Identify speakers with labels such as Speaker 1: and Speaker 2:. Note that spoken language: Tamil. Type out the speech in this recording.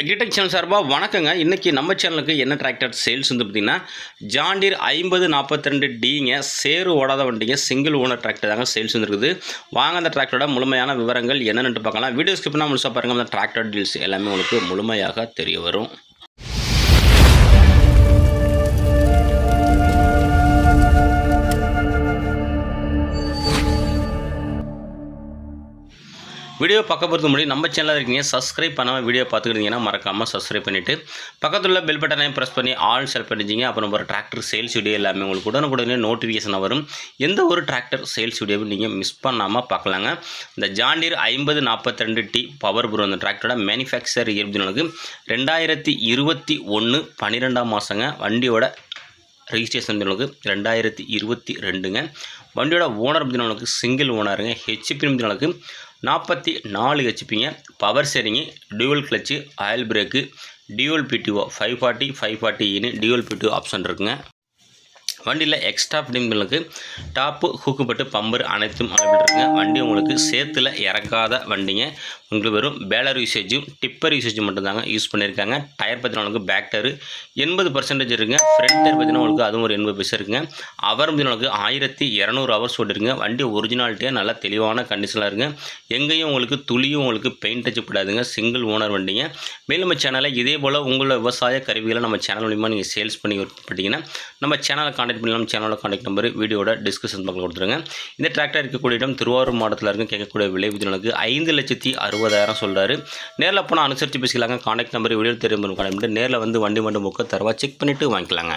Speaker 1: அக்ரிடெக் சேனல் சார்பாக வணக்கங்க. இன்றைக்கி நம்ம சேனலுக்கு என்ன டிராக்டர் சேல்ஸ் வந்து பார்த்திங்கன்னா ஜாண்டீர் ஐம்பது நாற்பத்தி ரெண்டு டிங்க சேரு ஓடாத வண்டிங்க சிங்கிள் ஓனர் டிராக்டர் தாங்க சேல்ஸ் வந்துருக்குது வாங்க அந்த டிராக்டரோட முழுமையான விவரங்கள் என்னென்னு பார்க்கலாம். வீடியோ ஸ்கிப்னா முழுசாக பாருங்கள் அந்த டிராக்டர் டீல்ஸ் எல்லாமே உங்களுக்கு முழுமையாக தெரிய வரும். வீடியோ பக்கம் பொறுத்த முடியும் நம்ம சேனலில் இருக்கீங்க சப்ஸ்கிரைப் பண்ணாமல் வீடியோ பார்த்துக்கிட்டீங்கன்னா மறக்காமல் சப்ஸ்கிரைப் பண்ணிவிட்டு பக்கத்தில் உள்ள பெல் பட்டனையும் ப்ரெஸ் பண்ணி ஆல் செலக்ட் பண்ணிச்சிங்க அப்புறம் ஒரு டிராக்டர் சேல்ஸ் வீடியோ எல்லாமே உங்களுக்கு உடனுக்குடனே நோட்டிஃபிகேஷன் வரும். எந்த ஒரு டிராக்டர் சேல்ஸ் வீடியோவும் நீங்கள் மிஸ் பண்ணாமல் பார்க்கலாங்க. இந்த ஜாண்டியர் ஐம்பது நாற்பத்தி ரெண்டு டி பவர் ப்ரோ அந்த டிராக்டரோட மேனுஃபேக்சர் இருபத்தி ரெண்டாயிரத்தி இருபத்தி ஒன்று பன்னிரெண்டாம் மாதங்க வண்டியோட ரெஜிஸ்ட்ரேஷன் உங்களுக்கு ரெண்டாயிரத்தி இருபத்தி ரெண்டுங்க. வண்டியோட ஓனர் பார்த்தீங்கன்னா சிங்கிள் ஓனருங்க ஹெச்பி பார்த்தீங்கன்னா நாற்பத்தி நாலு ஹெச்பிங்க power steering dual clutch oil brake dual PTO five forty five ஃபார்ட்டின்னு dual PTO option இருக்குங்க. வண்டியில் எக்ஸ்ட்ரா ஃபிட்டிங்களுக்கு டாப்பு ஹூக்குப்பட்டு பம்பர் அனைத்தும் அவைலபிள் வண்டி உங்களுக்கு சேத்துல இறக்காத வண்டிங்க. உங்களுக்கு வெறும் பேலர் யூசேஜும் டிப்பர் யூசேஜும் மட்டும்தாங்க யூஸ் பண்ணியிருக்காங்க டயர் பார்த்தீங்கன்னா உங்களுக்கு பேக் டயர் எண்பது பர்சன்டேஜ் இருக்குங்க. ஃப்ரண்ட் டயர் பார்த்தீங்கன்னா உங்களுக்கு அதுவும் ஒரு எண்பது பைசா இருக்குங்க. அவர் உங்களுக்கு ஆயிரத்தி இரநூறு ஹவர்ஸ் ஓட்டிருங்க வண்டி ஒரிஜினாலிட்டியாக நல்லா தெளிவான கண்டிஷனாக இருக்குங்க. எங்கேயும் உங்களுக்கு துளியும் உங்களுக்கு பெயிண்ட் டச் போடாதுங்க. சிங்கிள் ஓனர் வண்டிங்க. மேலும் நம்ம சேனலில் இதே போல் உங்களோட விவசாய கருவிகளை நம்ம சேனல் மூலிமா நீங்கள் சேல்ஸ் பண்ணி விற்பட்டீங்கன்னா நம்ம சேனலை காண்டாக்ட் பண்ணலாம் சேனலோட காண்டாக்ட் நம்பர் வீடியோட டிஸ்கிரிப்ஷன் பக்கம் கொடுத்துருங்க. இந்த டிராக்டர் இருக்கக்கூடிய இடம் திருவாரூர் மாவட்டத்தில் இருக்கும் கேட்கக்கூடிய விலை விதிகளுக்கு ஐந்து லட்சத்தி அறுபதாயிரம் சொல்கிறாரு நேரில் போனால் அனுசரித்து பேசிக்கலாங்க. காண்டாக்ட் நம்பர் வீடியோ தெரியும். காண்டாக்ட் நேரில் வந்து வண்டி மட்டும் புக்கை தரவா செக் பண்ணிவிட்டு வாங்கிக்கலாங்க.